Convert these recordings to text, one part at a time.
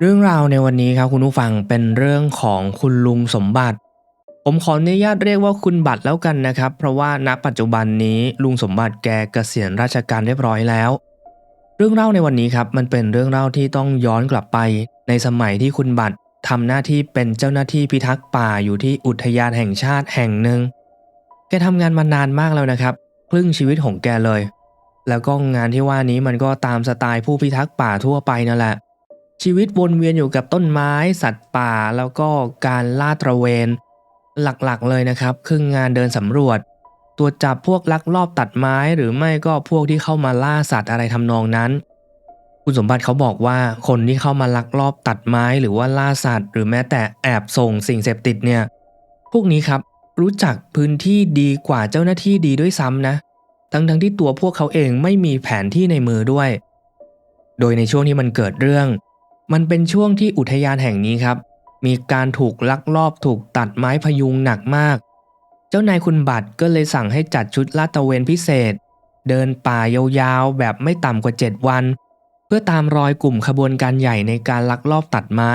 เรื่องราวในวันนี้ครับคุณผู้ฟังเป็นเรื่องของคุณลุงสมบัติ ผมขออนุญาตเรียกว่าคุณบัตรแล้วกันนะครับ เพราะว่าณปัจจุบันนี้ลุงสมบัติแกเกษียณราชการเรียบร้อยแล้ว เรื่องเล่าในวันนี้ครับมันเป็นเรื่องเล่าที่ต้องย้อนกลับไป ในสมัยที่คุณบัตรทำหน้าที่เป็นเจ้าหน้าที่พิทักษ์ป่าอยู่ที่อุทยานแห่งชาติแห่งหนึ่ง แกทำงานมานานมากแล้วนะครับครึ่งชีวิตของแกเลย แล้วก็งานที่ว่านี้มันก็ตามสไตล์ผู้พิทักษ์ป่าทั่วไปนั่นแหละ ชีวิตวนเวียนอยู่กับต้นไม้ สัตว์ป่าแล้วก็การล่าตระเวน หลักๆเลยนะครับ คืองานเดินสำรวจตรวจจับพวกลักลอบตัดไม้หรือไม่ก็พวกที่เข้ามาล่าสัตว์อะไรทำนองนั้น คุณสมบัติเขาบอกว่าคนที่เข้ามาลักลอบตัดไม้หรือว่าล่าสัตว์ หรือแม้แต่แอบส่งสิ่งเสพติดเนี่ย พวกนี้ครับรู้จักพื้นที่ดีกว่าเจ้าหน้าที่ดีด้วยซ้ำนะ ทั้งทั้งที่ตัวพวกเขาเองไม่มีแผนที่ในมือด้วย โดยในช่วงที่มันเกิดเรื่อง มันเป็นช่วงที่อุทยานแห่งนี้ครับ มีการถูกลักลอบถูกตัดไม้พยุงหนักมาก เจ้านายคุณบัตรก็เลยสั่งให้จัดชุดลาดตระเวนพิเศษ เดินป่ายาวๆ แบบไม่ต่ำกว่า 7 วัน เพื่อตามรอยกลุ่มขบวนการใหญ่ในการลักลอบตัดไม้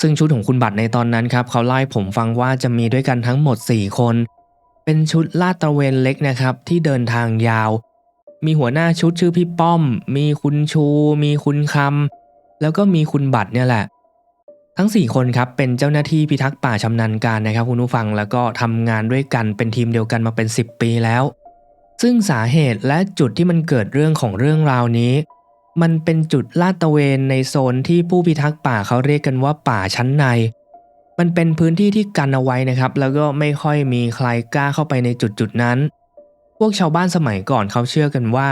ซึ่งชุดของคุณบัตรในตอนนั้นครับ เขาเล่ผมฟังว่าจะมีด้วยกันทั้งหมด 4 คน เป็นชุดลาดตระเวนเล็กนะครับ ที่เดินทางยาว มีหัวหน้าชุดชื่อพี่ป้อม มีคุณชู มีคุณคำ แล้วก็มีคุณบัตรเนี่ยแหละ ทั้ง 4 คนครับเป็นเจ้าหน้าที่พิทักษ์ป่าชำนาญการนะครับคุณผู้ฟังแล้วก็ทำงานด้วยกันเป็นทีมเดียวกันมาเป็น 10 ปีแล้ว ซึ่งสาเหตุและจุดที่มันเกิดเรื่องของเรื่องราวนี้ มันเป็นจุดลาดตระเวนในโซนที่ผู้พิทักษ์ป่าเขาเรียกกันว่าป่าชั้นใน มันเป็นพื้นที่ที่กันเอาไว้นะครับ แล้วก็ไม่ค่อยมีใครกล้าเข้าไปในจุดจุดนั้น พวกชาวบ้านสมัยก่อนเขาเชื่อกันว่า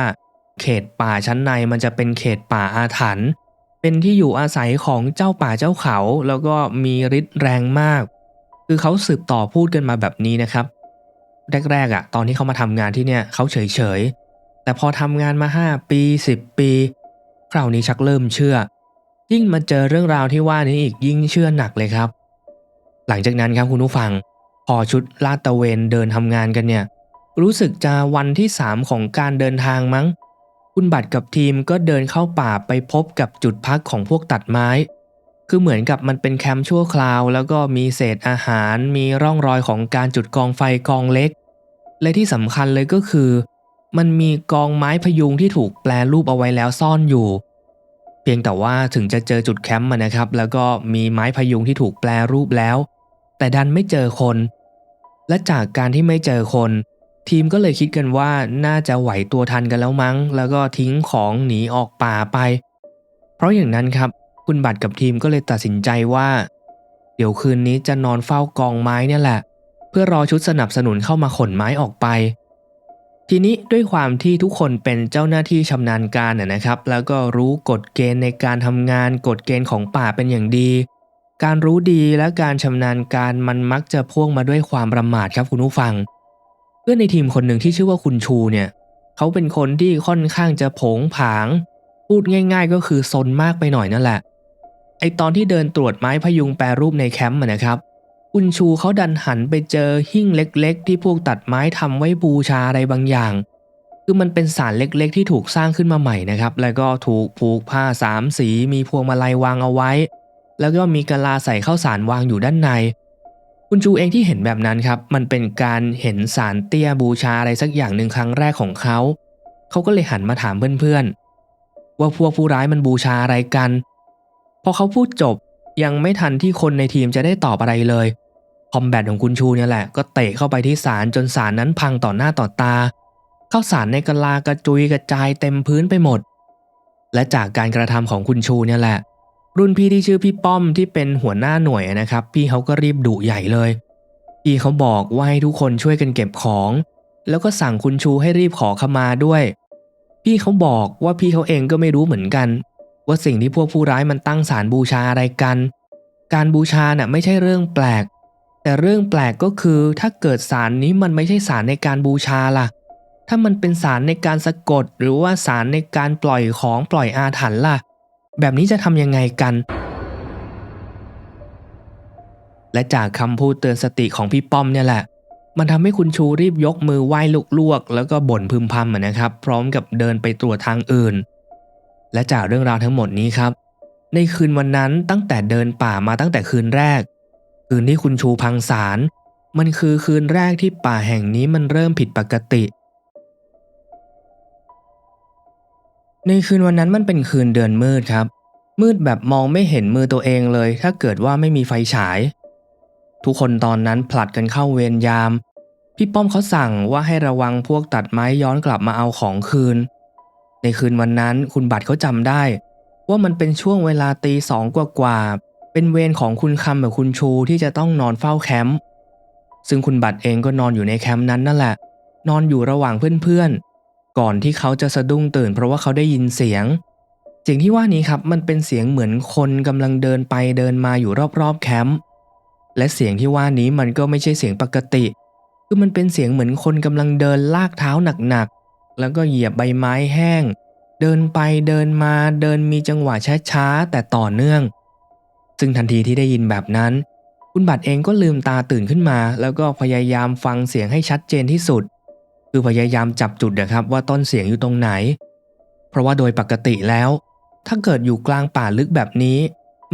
เขตป่าชั้นในมันจะเป็นเขตป่าอาถรรพ์ เป็นที่อยู่อาศัยของเจ้าป่าเจ้าเขา แล้วก็มีฤทธิ์แรงมาก คือเขาสืบต่อพูดกันมาแบบนี้นะครับ แรกๆอะ ตอนที่เขามาทำงานที่เนี่ยเขาเฉยๆ แต่พอทำงานมา 5 ปี 10 ปี คราวนี้ชักเริ่มเชื่อ ยิ่งมาเจอเรื่องราวที่ว่านี้อีกยิ่งเชื่อหนักเลยครับ หลังจากนั้นครับคุณผู้ฟัง พอชุดลาดตะเวนเดินทำงานกันเนี่ย รู้สึกจะวันที่ 3 ของการเดินทางมั้ง คุณบัตรกับทีมก็เดินเข้าป่าไปพบกับจุดพักของพวกตัดไม้ คือเหมือนกับมันเป็นแคมป์ชั่วคราว แล้วก็มีเศษอาหาร มีร่องรอยของการจุดกองไฟกองเล็ก และที่สำคัญเลยก็คือ มันมีกองไม้พยุงที่ถูกแปลรูปเอาไว้แล้วซ่อนอยู่ เพียงแต่ว่าถึงจะเจอจุดแคมป์มานะครับ แล้วก็มีไม้พยุงที่ถูกแปลรูปแล้ว แต่ดันไม่เจอคน และจากการที่ไม่เจอคน ทีมก็เลยคิดกันว่าน่าจะไหวตัวทันกันแล้วมั้ง แล้วก็ทิ้งของหนีออกป่าไป เพราะอย่างนั้นครับ คุณบัตรกับทีมก็เลยตัดสินใจว่า เดี๋ยวคืนนี้จะนอนเฝ้ากองไม้เนี่ยแหละ เพื่อรอชุดสนับสนุนเข้ามาขนไม้ออกไป ทีนี้ด้วยความที่ทุกคนเป็นเจ้าหน้าที่ชำนาญการนะนะครับ แล้วก็รู้กฎเกณฑ์ในการทำงานกฎเกณฑ์ของป่าเป็นอย่างดี การรู้ดีและการชำนาญการมันมักจะพ่วงมาด้วยความประมาทครับคุณผู้ฟัง พื่อนในทีมคนหนึ่งที่ชื่อว่าคุณชูเนี่ยเขาเป็นคนที่ค่อนข้างจะผงผาง พูดง่าย ๆ ก็คือซนมากไปหน่อยนั่นแหละ ไอตอนที่เดินตรวจไม้พยุงแปรรูปในแคมป์นะครับ คุณชูเขาดันหันไปเจอหิ้งเล็ก ๆ ที่พวกตัดไม้ทำไว้บูชาอะไรบางอย่าง คือมันเป็นสารเล็กๆ ที่ถูกสร้างขึ้นมาใหม่นะครับ แล้วก็ถูกผูกผ้าสามสี มีพวงมาลัยวางเอาไว้ แล้วก็มีกะลาใส่ข้าวสารวางอยู่ด้านใน คุณชูเองที่เห็นแบบนั้นครับ มันเป็นการเห็นสารเตี้ยบูชาอะไรสักอย่างหนึ่งครั้งแรกของเขา เขาก็เลยหันมาถามเพื่อนๆ ว่าพวกผู้ร้ายมันบูชาอะไรกัน พอเขาพูดจบยังไม่ทันที่คนในทีมจะได้ตอบอะไรเลย คอมแบทของคุณชูเนี่ยแหละ ก็เตะเข้าไปที่สารจนสารนั้นพังต่อหน้าต่อตา เข้าสารในกะลากระจุยกระจายเต็มพื้นไปหมด และจากการกระทำของคุณชูเนี่ยแหละ รุ่นพี่ที่ชื่อพี่ป้อมที่เป็นหัวหน้าหน่วยนะครับ พี่เขาก็รีบดุใหญ่เลย พี่เขาบอกว่าให้ทุกคนช่วยกันเก็บของ แล้วก็สั่งคุณชูให้รีบขอขมาด้วย พี่เขาบอกว่าพี่เขาเองก็ไม่รู้เหมือนกัน ว่าสิ่งที่พวกผู้ร้ายมันตั้งศาลบูชาอะไรกัน การบูชาน่ะไม่ใช่เรื่องแปลก แต่เรื่องแปลกก็คือถ้าเกิดศาลนี้มันไม่ใช่ศาลในการบูชาล่ะ ถ้ามันเป็นศาลในการสะกด หรือว่าศาลในการปล่อยของปล่อยอาถรรพ์ล่ะ แบบนี้จะทำยังไงกัน และจากคำพูดเตือนสติของพี่ป้อมเนี่ยแหละ มันทำให้คุณชูรีบยกมือไหว้ลวกๆแล้วก็บ่นพึมพำอะนะครับ พร้อมกับเดินไปตรวจทางอื่น และจากเรื่องราวทั้งหมดนี้ครับ ในคืนวันนั้นตั้งแต่เดินป่ามาตั้งแต่คืนแรก คืนที่คุณชูพังสารมันคือคืนแรกที่ป่าแห่งนี้มันเริ่มผิดปกติ ในคืนวันนั้นมันเป็นคืนเดือนมืดครับ มืดแบบมองไม่เห็นมือตัวเองเลย ถ้าเกิดว่าไม่มีไฟฉาย ทุกคนตอนนั้นผลัดกันเข้าเวรยาม พี่ป้อมเขาสั่งว่าให้ระวังพวกตัดไม้ย้อนกลับมาเอาของคืน ในคืนวันนั้นคุณบัตรเขาจำได้ ว่ามันเป็นช่วงเวลาตีสองกว่าๆเป็นเวรของคุณคำกับคุณชูที่จะต้องนอนเฝ้าแคมป์ซึ่งคุณบัตรเองก็นอนอยู่ในแคมป์นั้นนั่นแหละ นอนอยู่ระหว่างเพื่อนๆ ก่อนที่เขาจะสะดุ้งตื่น เพราะว่าเขาได้ยินเสียง เสียงที่ว่านี้ครับมันเป็นเสียงเหมือนคนกำลังเดินไปเดินมาอยู่รอบๆแคมป์และเสียงที่ว่านี้มันก็ไม่ใช่เสียงปกติ คือมันเป็นเสียงเหมือนคนกำลังเดินลากเท้าหนักๆ แล้วก็เหยียบใบไม้แห้ง เดินไปเดินมาเดินมีจังหวะช้าๆแต่ต่อเนื่อง ซึ่งทันทีที่ได้ยินแบบนั้น คุณบัตรเองก็ลืมตาตื่นขึ้นมา แล้วก็พยายามฟังเสียงให้ชัดเจนที่สุด คือพยายามจับจุดนะครับว่าต้นเสียงอยู่ตรงไหน เพราะว่าโดยปกติแล้ว ถ้าเกิดอยู่กลางป่าลึกแบบนี้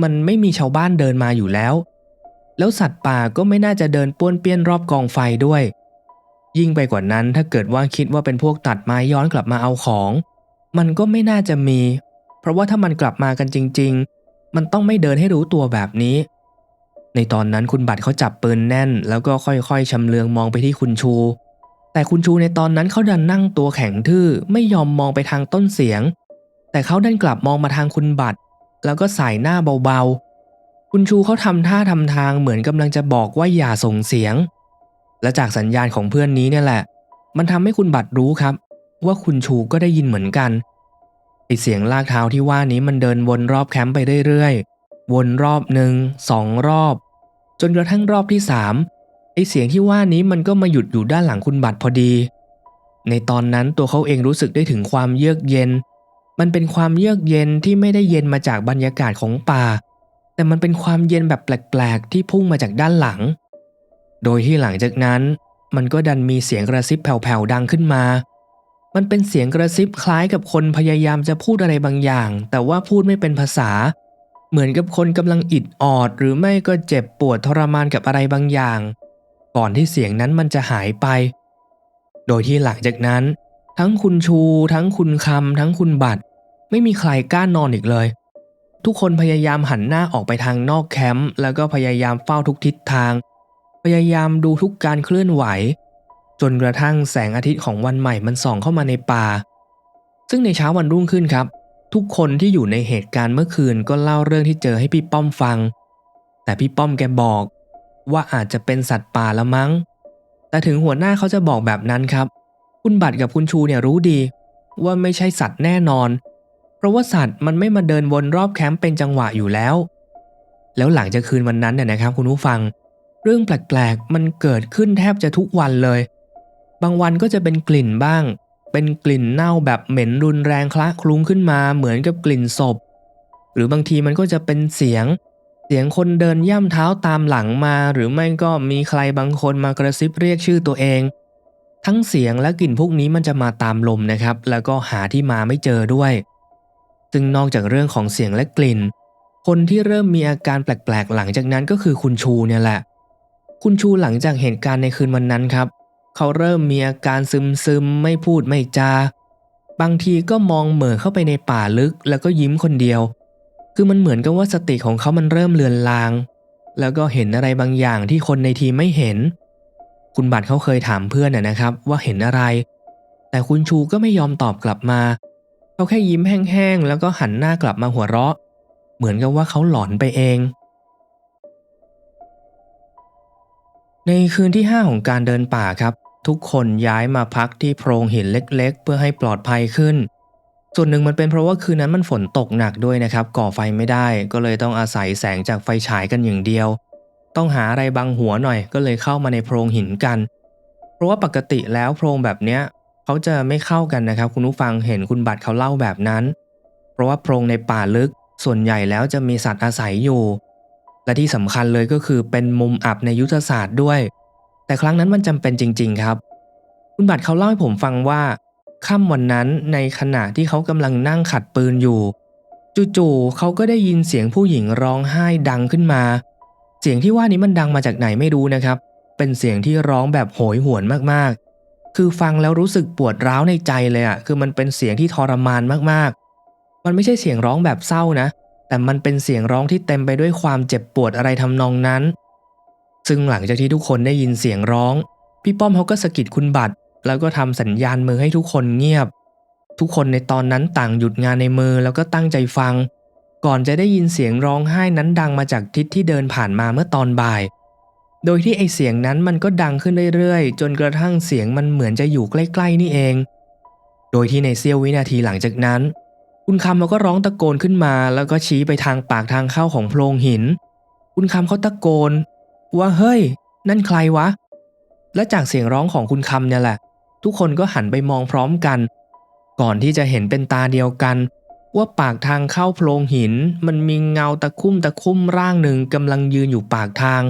มันไม่มีชาวบ้านเดินมาอยู่แล้ว แล้วสัตว์ป่าก็ไม่น่าจะเดินป้วนเปี้ยนรอบกองไฟด้วย ยิ่งไปกว่านั้นถ้าเกิดว่าคิดว่าเป็นพวกตัดไม้ย้อนกลับมาเอาของ มันก็ไม่น่าจะมี เพราะว่าถ้ามันกลับมากันจริง ๆ มันต้องไม่เดินให้รู้ตัวแบบนี้ ในตอนนั้นคุณบัตรเขาจับปืนแน่น แล้วก็ค่อยๆชำเลืองมองไปที่คุณชู แต่คุณชูในตอนนั้นเขาดันนั่งตัวแข็งทื่อไม่ยอมมองไปทางต้นเสียง แต่เขาดันกลับมองมาทางคุณบัตรแล้วก็สายหน้าเบาๆ คุณชูเขาทำท่าทำทางเหมือนกำลังจะบอกว่าอย่าส่งเสียง และจากสัญญาณของเพื่อนนี้เนี่ยแหละ มันทำให้คุณบัตรรู้ครับ ว่าคุณชูก็ได้ยินเหมือนกันไอเสียงลากเท้าที่ว่านี้มันเดินวนรอบแคมป์ไปเรื่อยๆ วนรอบหนึ่งสองรอบ จนกระทั่งรอบที่สาม ไอเสียงที่ว่านี้มันก็มาหยุดอยู่ด้านหลังคุณบัตรพอดี ในตอนนั้นตัวเขาเองรู้สึกได้ถึงความเยือกเย็น มันเป็นความเยือกเย็นที่ไม่ได้เย็นมาจากบรรยากาศของป่า แต่มันเป็นความเย็นแบบแปลกๆที่พุ่งมาจากด้านหลัง โดยที่หลังจากนั้น มันก็ดันมีเสียงกระซิบแผ่วๆดังขึ้นมา มันเป็นเสียงกระซิบคล้ายกับคนพยายามจะพูดอะไรบางอย่าง แต่ว่าพูดไม่เป็นภาษาเหมือนกับคนกำลังอิดออด หรือไม่ก็เจ็บปวดทรมานกับอะไรบางอย่าง ก่อนที่เสียงนั้นมันจะหายไป โดยที่หลังจากนั้น ทั้งคุณชู ทั้งคุณคำ ทั้งคุณบัตร ไม่มีใครกล้านอนอีกเลย ทุกคนพยายามหันหน้าออกไปทางนอกแคมป์แล้วก็พยายามเฝ้าทุกทิศทาง พยายามดูทุกการเคลื่อนไหว จนกระทั่งแสงอาทิตย์ของวันใหม่มันส่องเข้ามาในป่า ซึ่งในเช้าวันรุ่งขึ้นครับทุกคนที่อยู่ในเหตุการณ์เมื่อคืนก็เล่าเรื่องที่เจอให้พี่ป้อมฟัง แต่พี่ป้อมแกบอก ว่าอาจจะเป็นสัตว์ป่าละมั้ง แต่ถึงหัวหน้าเขาจะบอกแบบนั้นครับ คุณบัตรกับคุณชูเนี่ยรู้ดี ว่าไม่ใช่สัตว์แน่นอน เพราะว่าสัตว์มันไม่มาเดินวนรอบแคมป์เป็นจังหวะอยู่แล้ว แล้วหลังจากคืนวันนั้นเนี่ยนะครับ คุณผู้ฟัง เรื่องแปลกๆ มันเกิดขึ้นแทบจะทุกวันเลย บางวันก็จะเป็นกลิ่นบ้าง เป็นกลิ่นเน่าแบบเหม็นรุนแรงคละคลุ้งขึ้นมาเหมือนกับกลิ่นศพ หรือบางทีมันก็จะเป็นเสียง เสียงคนเดินย่ำเท้าตามหลังมา หรือไม่ก็มีใครบางคนมากระซิบเรียกชื่อตัวเอง ทั้งเสียงและกลิ่นพวกนี้มันจะมาตามลมนะครับ แล้วก็หาที่มาไม่เจอด้วย ซึ่งนอกจากเรื่องของเสียงและกลิ่น คนที่เริ่มมีอาการแปลกๆ หลังจากนั้นก็คือคุณชูเนี่ยแหละ คุณชูหลังจากเหตุการณ์ในคืนวันนั้นครับ เขาเริ่มมีอาการซึมๆไม่พูดไม่จา บางทีก็มองเหม่อเข้าไปในป่าลึกแล้วก็ยิ้มคนเดียว คือมันเหมือนกับว่าสติของเขามันเริ่มเลือนลาง แล้วก็เห็นอะไรบางอย่างที่คนในทีมไม่เห็น คุณบัตรเขาเคยถามเพื่อนนะนะครับ ว่าเห็นอะไร แต่คุณชูก็ไม่ยอมตอบกลับมา เขาแค่ยิ้มแห้งๆ แล้วก็หันหน้ากลับมาหัวเราะ เหมือนกับว่าเขาหลอนไปเอง ในคืนที่ 5 ของการเดินป่าครับ ทุกคนย้ายมาพักที่โพรงหินเล็กๆ เพื่อให้ปลอดภัยขึ้น ส่วนหนึ่งมันเป็นเพราะว่าคืนนั้นมันฝนตกหนักด้วยนะครับก่อไฟไม่ได้ ก็เลยต้องอาศัยแสงจากไฟฉายกันอย่างเดียว ต้องหาอะไรบังหัวหน่อยก็เลยเข้ามาในโพรงหินกัน เพราะว่าปกติแล้วโพรงแบบเนี้ยเขาจะไม่เข้ากันนะครับ คุณผู้ฟังเห็นคุณบัตรเขาเล่าแบบนั้น เพราะว่าโพรงในป่าลึก ส่วนใหญ่แล้วจะมีสัตว์อาศัยอยู่ และที่สำคัญเลยก็คือเป็นมุมอับในยุทธศาสตร์ด้วย แต่ครั้งนั้นมันจำเป็นจริง ๆ ครับ คุณบัตรเขาเล่าให้ผมฟังว่า ค่ำวันนั้นในขณะที่เขากำลังนั่งขัดปืนอยู่ จู่ๆเขาก็ได้ยินเสียงผู้หญิงร้องไห้ดังขึ้นมา เสียงที่ว่านี้มันดังมาจากไหนไม่รู้นะครับ เป็นเสียงที่ร้องแบบโหยหวนมากๆ คือฟังแล้วรู้สึกปวดร้าวในใจเลยอะ่ะคือมันเป็นเสียงที่ทรมานมากๆ มันไม่ใช่เสียงร้องแบบเศร้านะ แต่มันเป็นเสียงร้องที่เต็มไปด้วยความเจ็บปวดอะไรทำนองนั้น ซึ่งหลังจากที่ทุกคนได้ยินเสียงร้อง พี่ป้อมเขาก็สะกิดคุณบัตร แล้วก็ทำสัญญาณมือให้ทุกคนเงียบ ทุกคนในตอนนั้นต่างหยุดงานในมือแล้วก็ตั้งใจฟัง ก่อนจะได้ยินเสียงร้องไห้นั้นดังมาจากทิศที่เดินผ่านมาเมื่อตอนบ่าย โดยที่ไอเสียงนั้นมันก็ดังขึ้นเรื่อยๆ จนกระทั่งเสียงมันเหมือนจะอยู่ใกล้ๆนี่เอง โดยที่ในเสี้ยววินาทีหลังจากนั้น คุณคำเขาก็ร้องตะโกนขึ้นมา แล้วก็ชี้ไปทางปากทางเข้าของโพรงหิน คุณคำเขาตะโกน ว่าเฮ้ย นั่นใครวะและจากเสียงร้องของคุณคำเนี่ยแหละ ทุกคนก็หันไปมองพร้อมกัน ก่อนที่จะเห็นเป็นตาเดียวกัน ว่าปากทางเข้าโพรงหิน มันมีเงาตะคุ่มตะคุ่มร่างหนึ่งกำลังยืนอยู่ปากทาง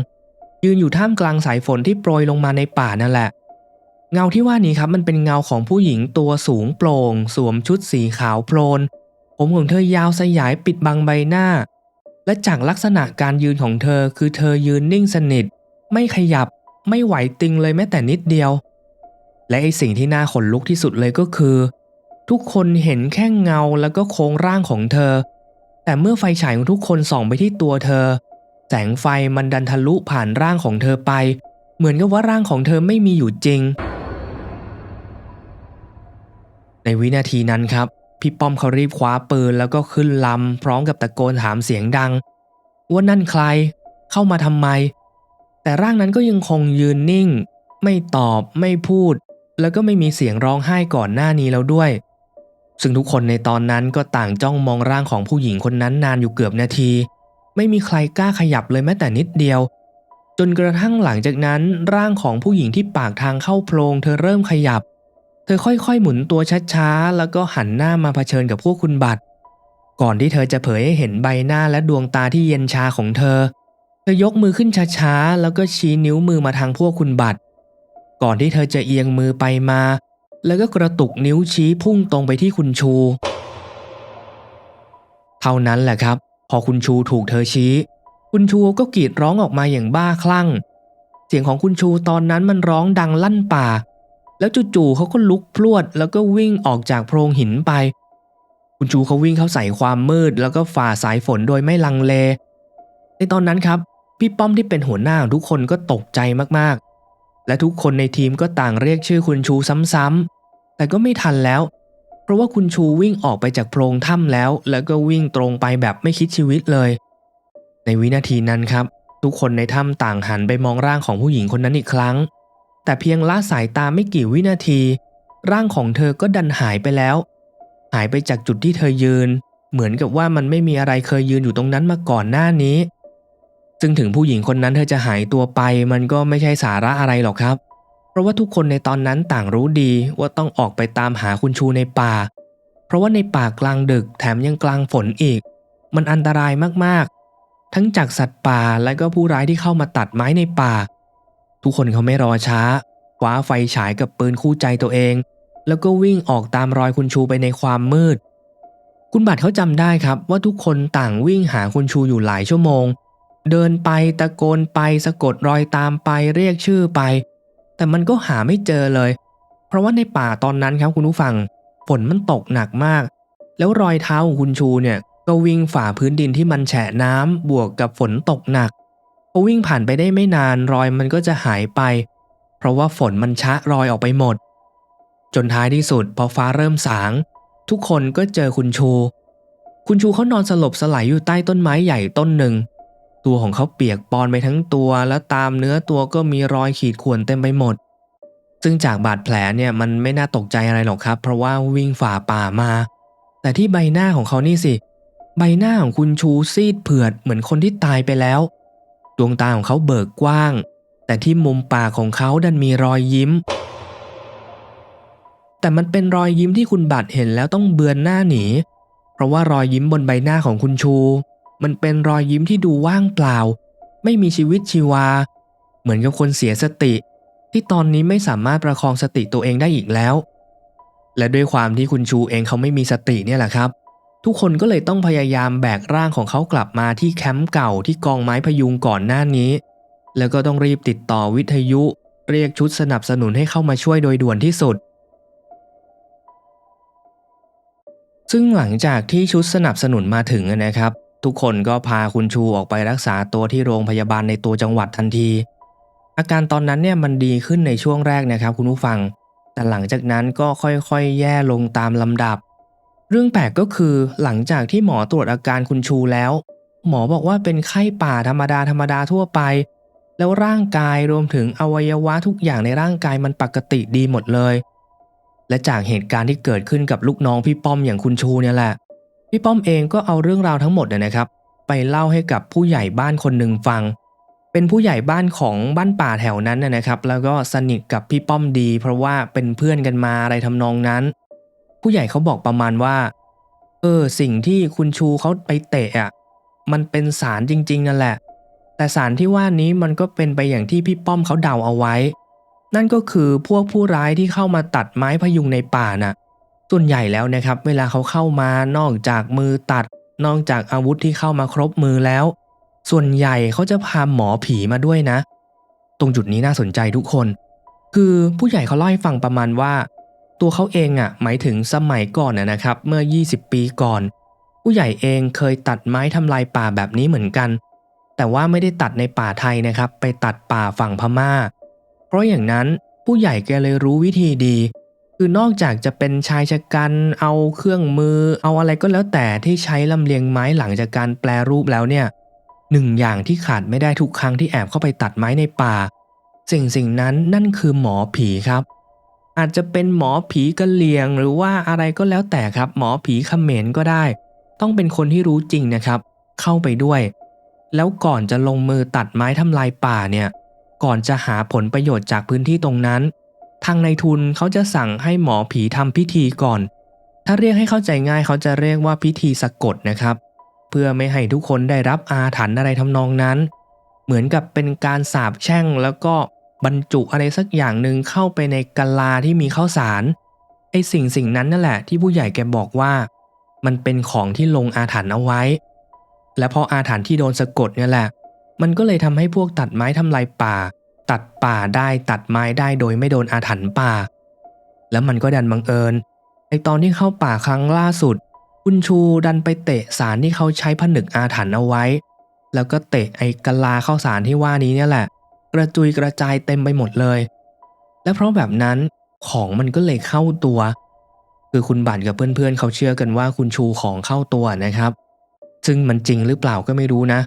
ยืนอยู่ท่ามกลางสายฝนที่โปรยลงมาในป่านั่นแหละ เงาที่ว่านี้ครับมันเป็นเงาของผู้หญิงตัวสูงโปร่ง สวมชุดสีขาวโพลน ผมของเธอยาวสยายปิดบังใบหน้า และจากลักษณะการยืนของเธอคือเธอยืนนิ่งสนิท ไม่ขยับไม่ไหวติงเลยแม้แต่นิดเดียว และไอสิ่งที่น่าขนลุกที่สุดเลยก็คือ ทุกคนเห็นแค่เงาแล้วก็โครงร่างของเธอ แต่เมื่อไฟฉายของทุกคนส่องไปที่ตัวเธอ แสงไฟมันดันทะลุผ่านร่างของเธอไป เหมือนกับว่าร่างของเธอไม่มีอยู่จริง ในวินาทีนั้นครับ พี่ป้อมเขารีบคว้าปืนแล้วก็ขึ้นลำพร้อมกับตะโกนถามเสียงดัง ว่านั่นใคร เข้ามาทำไม แต่ร่างนั้นก็ยังคงยืนนิ่ง ไม่ตอบไม่พูด แล้วก็ไม่มีเสียงร้องไห้ก่อนหน้านี้แล้วด้วย ซึ่งทุกคนในตอนนั้นก็ต่างจ้องมองร่างของผู้หญิงคนนั้นนานอยู่เกือบนาที ไม่มีใครกล้าขยับเลยแม้แต่นิดเดียว จนกระทั่งหลังจากนั้น ร่างของผู้หญิงที่ปากทางเข้าโพรงเธอเริ่มขยับ เธอค่อยๆหมุนตัวช้าๆแล้วก็หันหน้ามาเผชิญกับพวกคุณบัตรก่อนที่เธอจะเผยให้เห็นใบหน้าและดวงตาที่เย็นชาของเธอ เธอยกมือขึ้นช้าๆ แล้วก็ชี้นิ้วมือมาทางพวกคุณบัตร ก่อนที่เธอจะเอียงมือไปมา แล้วก็กระตุกนิ้วชี้พุ่งตรงไปที่คุณชู เท่านั้นแหละครับ พอคุณชูถูกเธอชี้ คุณชูก็กรีดร้องออกมาอย่างบ้าคลั่ง เสียงของคุณชูตอนนั้นมันร้องดังลั่นป่า แล้วจู่ๆเขาก็ลุกพรวด แล้วก็วิ่งออกจากโพรงหินไป คุณชูเขาวิ่งเข้าใส่ความมืด แล้วก็ฝ่าสายฝนโดยไม่ลังเล ในตอนนั้นครับพี่ป้อมที่เป็นหัวหน้าทุกคนก็ตกใจมาก และทุกคนในทีมก็ต่างเรียกชื่อคุณชูซ้ำๆ แต่ก็ไม่ทันแล้ว เพราะว่าคุณชูวิ่งออกไปจากโพรงถ้ำแล้ว แล้วก็วิ่งตรงไปแบบไม่คิดชีวิตเลย ในวินาทีนั้นครับ ทุกคนในถ้ำต่างหันไปมองร่างของผู้หญิงคนนั้นอีกครั้ง แต่เพียงละสายตาไม่กี่วินาที ร่างของเธอก็ดันหายไปแล้ว หายไปจากจุดที่เธอยืน เหมือนกับว่ามันไม่มีอะไรเคยยืนอยู่ตรงนั้นมาก่อนหน้านี้ ซึ่งถึงผู้หญิงคนนั้นเธอจะหายตัวไป มันก็ไม่ใช่สาระอะไรหรอกครับ เพราะว่าทุกคนในตอนนั้นต่างรู้ดีว่าต้องออกไปตามหาคุณชูในป่า เพราะว่าในป่ากลางดึกแถมยังกลางฝนอีก มันอันตรายมากๆ ทั้งจากสัตว์ป่าและก็ผู้ร้ายที่เข้ามาตัดไม้ในป่า ทุกคนเขาไม่รอช้าคว้าไฟฉายกับปืนคู่ใจตัวเอง แล้วก็วิ่งออกตามรอยคุณชูไปในความมืด คุณบัตรเขาจำได้ครับว่าทุกคนต่างวิ่งหาคุณชูอยู่หลายชั่วโมง เดินไปตะโกนไปสะกดรอยตามไปเรียกชื่อไป แต่มันก็หาไม่เจอเลย เพราะว่าในป่าตอนนั้นครับคุณผู้ฟังฝนมันตกหนักมาก แล้วรอยเท้าของคุณชูเนี่ยก็วิ่งฝ่าพื้นดินที่มันแฉะน้ำบวกกับฝนตกหนักพอวิ่งผ่านไปได้ไม่นานรอยมันก็จะหายไป เพราะว่าฝนมันชะรอยออกไปหมด จนท้ายที่สุดพอฟ้าเริ่มสาง ทุกคนก็เจอคุณชู คุณชูเขานอนสลบสลายอยู่ใต้ต้นไม้ใหญ่ต้นหนึ่ง ตัวของเขาเปียกปอนไปทั้งตัว และตามเนื้อตัวก็มีรอยขีดข่วนเต็มไปหมด ซึ่งจากบาดแผลเนี่ยมันไม่น่าตกใจอะไรหรอกครับ เพราะว่าวิ่งฝ่าป่ามา แต่ที่ใบหน้าของเขานี่สิ ใบหน้าของคุณชูซีดเผือดเหมือนคนที่ตายไปแล้ว ดวงตาของเขาเบิกกว้าง แต่ที่มุมปากของเขาดันมีรอยยิ้ม แต่มันเป็นรอยยิ้มที่คุณบัตรเห็นแล้วต้องเบือนหน้าหนี เพราะว่ารอยยิ้มบนใบหน้าของคุณชู มันเป็นรอยยิ้มที่ดูว่างเปล่า ไม่มีชีวิตชีวา เหมือนกับคนเสียสติ ที่ตอนนี้ไม่สามารถประคองสติตัวเองได้อีกแล้ว และด้วยความที่คุณชูเองเขาไม่มีสติเนี่ยแหละครับ ทุกคนก็เลยต้องพยายามแบกร่างของเขากลับมาที่แคมป์เก่าที่กองไม้พยุงก่อนหน้านี้ แล้วก็ต้องรีบติดต่อวิทยุเรียกชุดสนับสนุนให้เข้ามาช่วยโดยด่วนที่สุด ซึ่งหลังจากที่ชุดสนับสนุนมาถึงนะครับ ทุกคนก็พาคุณชูออกไปรักษาตัวที่โรงพยาบาลในตัวจังหวัดทันที อาการตอนนั้นเนี่ยมันดีขึ้นในช่วงแรกนะครับคุณผู้ฟัง แต่หลังจากนั้นก็ค่อยๆ แย่ลงตามลำดับ เรื่องแปลกก็คือหลังจากที่หมอตรวจอาการคุณชูแล้ว หมอบอกว่าเป็นไข้ป่าธรรมดาธรรมดาทั่วไป แล้วร่างกายรวมถึงอวัยวะทุกอย่างในร่างกายมันปกติดีหมดเลย และจากเหตุการณ์ที่เกิดขึ้นกับลูกน้องพี่ป้อมอย่างคุณชูเนี่ยแหละ พี่ป้อมเองก็เอาเรื่องราวทั้งหมดนี่นะครับ ไปเล่าให้กับผู้ใหญ่บ้านคนหนึ่งฟัง เป็นผู้ใหญ่บ้านของบ้านป่าแถวนั้นนะนะครับ แล้วก็สนิทกับพี่ป้อมดี เพราะว่าเป็นเพื่อนกันมาอะไรทำนองนั้น ผู้ใหญ่เขาบอกประมาณว่าเออสิ่งที่คุณชูเขาไปเตะอะมันเป็นสารจริงๆนั่นแหละ แต่สารที่ว่านี้มันก็เป็นไปอย่างที่พี่ป้อมเขาเดาเอาไว้ นั่นก็คือพวกผู้ร้ายที่เข้ามาตัดไม้พยุงในป่าน่ะ ส่วนใหญ่แล้วนะครับ เวลาเขาเข้ามานอกจากมือตัด นอกจากอาวุธที่เข้ามาครบมือแล้ว ส่วนใหญ่เขาจะพาหมอผีมาด้วยนะ ตรงจุดนี้น่าสนใจทุกคน คือผู้ใหญ่เขาเล่าให้ฟังประมาณว่า ตัวเขาเองอะหมายถึงสมัยก่อนนะครับ เมื่อ 20 ปีก่อน ผู้ใหญ่เองเคยตัดไม้ทำลายป่าแบบนี้เหมือนกัน แต่ว่าไม่ได้ตัดในป่าไทยนะครับ ไปตัดป่าฝั่งพม่า เพราะอย่างนั้นผู้ใหญ่แกเลยรู้วิธีดี คือนอกจากจะเป็นชายชะกันเอาเครื่องมือ เอาอะไรก็แล้วแต่ที่ใช้ลำเลียงไม้หลังจากการแปลรูปแล้วเนี่ยหนึ่งอย่างที่ขาดไม่ได้ทุกครั้งที่แอบเข้าไปตัดไม้ในป่า สิ่งสิ่งนั้นนั่นคือหมอผีครับ อาจจะเป็นหมอผีกะเหลี่ยงหรือว่าอะไรก็แล้วแต่ครับ หมอผีเขมรก็ได้ ต้องเป็นคนที่รู้จริงนะครับ เข้าไปด้วย แล้วก่อนจะลงมือตัดไม้ทำลายป่าเนี่ย ก่อนจะหาผลประโยชน์จากพื้นที่ตรงนั้น ทางในทุนเขาจะสั่งให้หมอผีทำพิธีก่อน ถ้าเรียกให้เข้าใจง่ายเขาจะเรียกว่าพิธีสะกดนะครับ เพื่อไม่ให้ทุกคนได้รับอาถรรพ์อะไรทำนองนั้น เหมือนกับเป็นการสาบแช่งแล้วก็บรรจุอะไรสักอย่างหนึ่งเข้าไปในกะลาที่มีข้าวสารไอสิ่งสิ่งนั้นนั่นแหละที่ผู้ใหญ่แกบอกว่า มันเป็นของที่ลงอาถรรพ์เอาไว้ และพออาถรรพ์ที่โดนสะกดเนี่ยแหละ มันก็เลยทำให้พวกตัดไม้ทำลายป่า ตัดป่าได้ตัดไม้ได้โดยไม่โดนอาถรรพ์ป่า แล้วมันก็ดันบังเอิญไอตอนที่เข้าป่าครั้งล่าสุด คุณชูดันไปเตะสารที่เขาใช้ผนึกอาถรรพ์เอาไว้ แล้วก็เตะไอกะลาเข้าสารที่ว่านี้เนี่ยแหละ กระจุยกระจายเต็มไปหมดเลย และเพราะแบบนั้นของมันก็เลยเข้าตัว คือคุณบัตรกับเพื่อนๆเขาเชื่อกันว่าคุณชูของเข้าตัวนะครับ ซึ่งมันจริงหรือเปล่าก็ไม่รู้นะ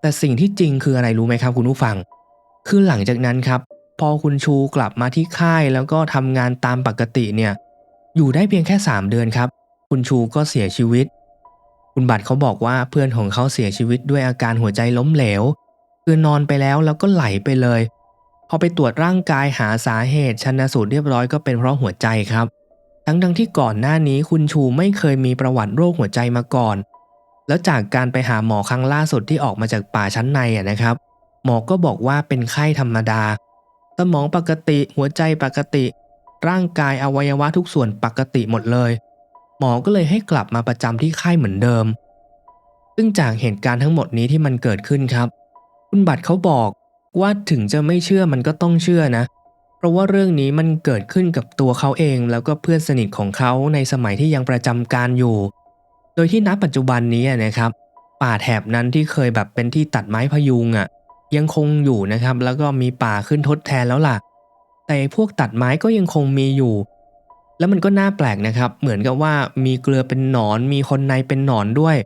แต่สิ่งที่จริงคืออะไรรู้ไหมครับคุณผู้ฟัง คือหลังจากนั้นครับ พอคุณชูกลับมาที่ค่ายแล้วก็ทำงานตามปกติเนี่ย อยู่ได้เพียงแค่ 3 เดือนครับ คุณชูก็เสียชีวิต คุณบัตรเขาบอกว่าเพื่อนของเขาเสียชีวิตด้วยอาการหัวใจล้มเหลว คือนอนไปแล้วแล้วก็ไหลไปเลย พอไปตรวจร่างกายหาสาเหตุชันสูตรเรียบร้อยก็เป็นเพราะหัวใจครับ ทั้งทั้งๆที่ก่อนหน้านี้คุณชูไม่เคยมีประวัติโรคหัวใจมาก่อน แล้วจากการไปหาหมอครั้งล่าสุดที่ออกมาจากป่าชั้นในอะนะครับ หมอก็บอกว่าเป็นไข้ธรรมดา สมองปกติหัวใจปกติ ร่างกายอวัยวะทุกส่วนปกติหมดเลย หมอก็เลยให้กลับมาประจำที่ค่ายเหมือนเดิม ซึ่งจากเหตุการณ์ทั้งหมดนี้ที่มันเกิดขึ้นครับ คุณบัตรเขาบอกว่าถึงจะไม่เชื่อมันก็ต้องเชื่อนะ เพราะว่าเรื่องนี้มันเกิดขึ้นกับตัวเขาเองแล้วก็เพื่อนสนิทของเขาในสมัยที่ยังประจำการอยู่ โดยที่ณปัจจุบันนี้นะครับ ป่าแถบนั้นที่เคยแบบเป็นที่ตัดไม้พยุงอะ ยังคงอยู่นะครับ แล้วก็มีป่าขึ้นทดแทนแล้วล่ะ แต่พวกตัดไม้ก็ยังคงมีอยู่ แล้วมันก็น่าแปลกนะครับ เหมือนกับว่ามีเกลือเป็นหนอน มีคนในเป็นหนอนด้วย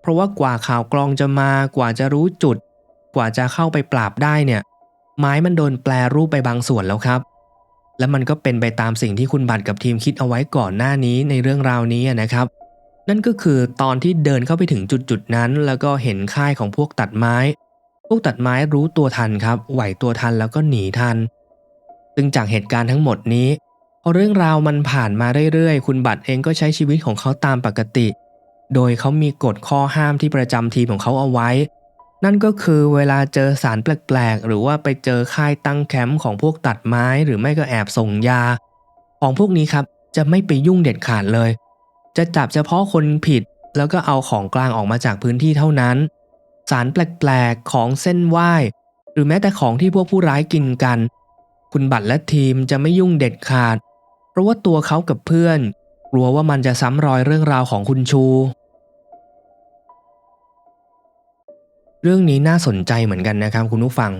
เพราะว่ากว่าข่าวกรองจะมากว่าจะรู้จุด กว่าจะเข้าไปปราบได้เนี่ย ไม้มันโดนแปลรูปไปบางส่วนแล้วครับ และมันก็เป็นไปตามสิ่งที่คุณบัตรกับทีมคิดเอาไว้ก่อนหน้านี้ในเรื่องราวนี้นะครับนั่นก็คือตอนที่เดินเข้าไปถึงจุดจุดๆนั้น แล้วก็เห็นค่ายของพวกตัดไม้ พวกตัดไม้รู้ตัวทันครับ ไหวตัวทันแล้วก็หนีทัน ซึ่งจากเหตุการณ์ทั้งหมดนี้พอเรื่องราวมันผ่านมาเรื่อยๆ คุณบัตรเองก็ใช้ชีวิตของเขาตามปกติ โดยเขามีกฎข้อห้ามที่ประจำทีมของเขาเอาไว้ นั่นก็คือเวลาเจอสารแปลกๆ หรือว่าไปเจอค่ายตั้งแคมป์ของพวกตัดไม้หรือไม่ก็แอบส่งยา ของพวกนี้ครับจะไม่ไปยุ่งเด็ดขาดเลย จะจับเฉพาะคนผิดแล้วก็เอาของกลางออกมาจากพื้นที่เท่านั้น สารแปลกๆ ของเส้นไหว้ หรือแม้แต่ของที่พวกผู้ร้ายกินกัน คุณบัตรและทีมจะไม่ยุ่งเด็ดขาด เพราะว่าตัวเขากับเพื่อน กลัวว่ามันจะซ้ำรอยเรื่องราวของคุณชู เรื่องนี้น่าสนใจเหมือนกันนะครับคุณผู้ฟัง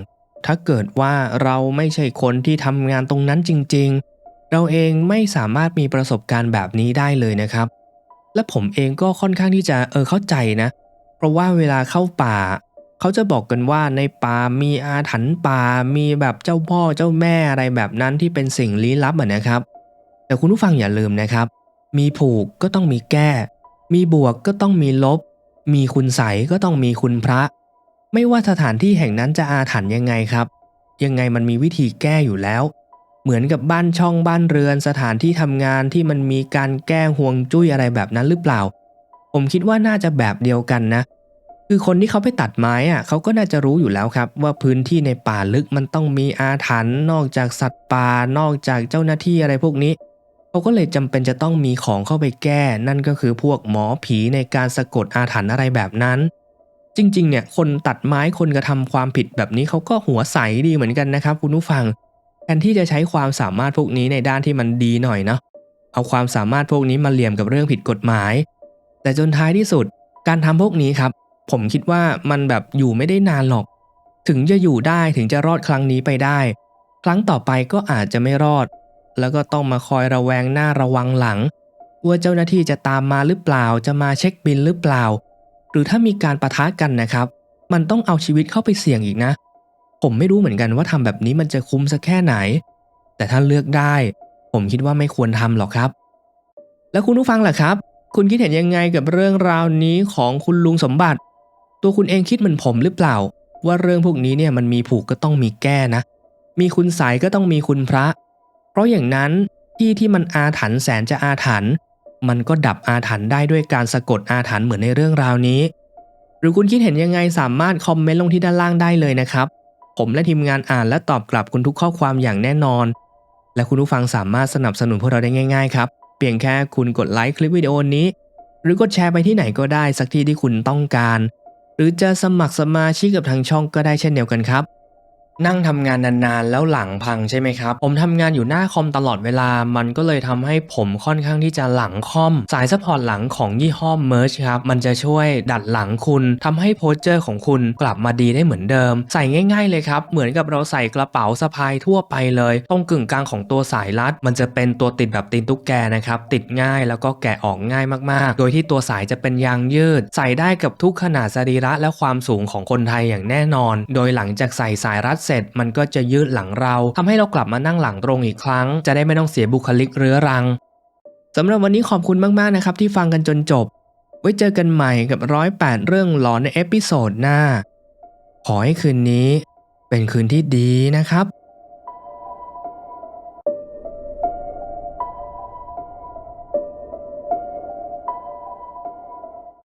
ถ้าเกิดว่าเราไม่ใช่คนที่ทำงานตรงนั้นจริง ๆ เราเองไม่สามารถมีประสบการณ์แบบนี้ได้เลยนะครับ และผมเองก็ค่อนข้างที่จะเออเข้าใจนะเพราะว่าเวลาเข้าป่า เขาจะบอกกันว่าในป่ามีอาถรรพ์ป่ามีแบบเจ้าพ่อเจ้าแม่อะไรแบบนั้นที่เป็นสิ่งลี้ลับอะนะครับ แต่คุณผู้ฟังอย่าลืมนะครับ มีผูกก็ต้องมีแก้ มีบวกก็ต้องมีลบ มีคุณใสก็ต้องมีคุณพระ ไม่ว่าสถานที่แห่งนั้นจะอาถรรพ์ยังไงครับ ยังไงมันมีวิธีแก้อยู่แล้วเหมือนกับบ้านช่องบ้านเรือนสถานที่ทำงานที่มันมีการแก้ห่วงจุ้ยอะไรแบบนั้นหรือเปล่า ผมคิดว่าน่าจะแบบเดียวกันนะ คือคนที่เขาไปตัดไม้อะเขาก็น่าจะรู้อยู่แล้วครับ ว่าพื้นที่ในป่าลึกมันต้องมีอาถรรพ์นอกจากสัตว์ป่านอกจากเจ้าหน้าที่อะไรพวกนี้เขาก็เลยจำเป็นจะต้องมีของเข้าไปแก้ นั่นก็คือพวกหมอผีในการสะกดอาถรรพ์อะไรแบบนั้น จริงๆ เนี่ยคนตัดไม้คนกระทำความผิดแบบนี้เขาก็หัวใสดีเหมือนกันนะครับคุณผู้ฟังแทนที่จะใช้ความสามารถพวกนี้ในด้านที่มันดีหน่อยเนาะเอาความสามารถพวกนี้มาเหลี่ยมกับเรื่องผิดกฎหมาย แต่จนท้ายที่สุดการทำพวกนี้ครับ ผมคิดว่ามันแบบอยู่ไม่ได้นานหรอก ถึงจะอยู่ได้ถึงจะรอดครั้งนี้ไปได้ ครั้งต่อไปก็อาจจะไม่รอด แล้วก็ต้องมาคอยระแวงหน้าระวังหลัง ว่าเจ้าหน้าที่จะตามมาหรือเปล่า จะมาเช็คบินหรือเปล่า หรือถ้ามีการประทะกันนะครับ มันต้องเอาชีวิตเข้าไปเสี่ยงอีกนะ ผมไม่รู้เหมือนกันว่าทำแบบนี้มันจะคุ้มสักแค่ไหน แต่ถ้าเลือกได้ ผมคิดว่าไม่ควรทำหรอกครับ แล้วคุณผู้ฟังล่ะครับ คุณคิดเห็นยังไงกับเรื่องราวนี้ของคุณลุงสมบัติ ตัวคุณเองคิดเหมือนผมหรือเปล่า ว่าเรื่องพวกนี้เนี่ยมันมีผูกก็ต้องมีแก้นะ มีคุณสายก็ต้องมีคุณพระ เพราะอย่างนั้นที่ที่มันอาถรรพ์แสนจะอาถรรพ์มันก็ดับอาถรรพ์ได้ด้วยการสะกดอาถรรพ์เหมือนในเรื่องราวนี้ หรือคุณคิดเห็นยังไงสามารถคอมเมนต์ลงที่ด้านล่างได้เลยนะครับ ผมและทีมงานอ่านและตอบกลับคุณทุกข้อความอย่างแน่นอน และคุณผู้ฟังสามารถสนับสนุนพวกเราได้ง่าย ๆ ครับ เพียงแค่คุณกดไลค์คลิปวิดีโอนี้ หรือกดแชร์ไปที่ไหนก็ได้สักที่ที่คุณต้องการ หรือจะสมัครสมาชิกกับทางช่องก็ได้เช่นเดียวกันครับ นั่งทำงานนานๆ แล้วหลังพังใช่ไหมครับ ผมทำงานอยู่หน้าคอมตลอดเวลา มันก็เลยทำให้ผมค่อนข้างที่จะหลังคอม สายซัพพอร์ตหลังของยี่ห้อ Merge ครับ มันจะช่วยดัดหลังคุณทำให้โพสเจอร์ของคุณกลับมาดีได้เหมือนเดิม ใส่ง่าย ๆ เลยครับ เหมือนกับเราใส่กระเป๋าสะพายทั่วไปเลย ตรงกึ่งกลางของตัวสายรัด มันจะเป็นตัวติดแบบตีนตุ๊กแกนะครับ ติดง่ายแล้วก็แกะออกง่ายมากๆ โดยที่ตัวสายจะเป็นยางยืด ใส่ได้กับทุกขนาดสรีระและความสูงของคนไทยอย่างแน่นอน โดยหลังจากใส่สายรัดเสร็จมันก็จะยืดหลังเราทำให้เรากลับมานั่งหลังตรงอีกครั้ง จะได้ไม่ต้องเสียบุคลิกเรื้อรังสำหรับวันนี้ขอบคุณมากๆนะครับ ที่ฟังกันจนจบ ไว้เจอกันใหม่กับร้อยแปดเรื่องหลอนในเอพิโซดหน้า ขอให้คืนนี้ เป็นคืนที่ดีนะครับ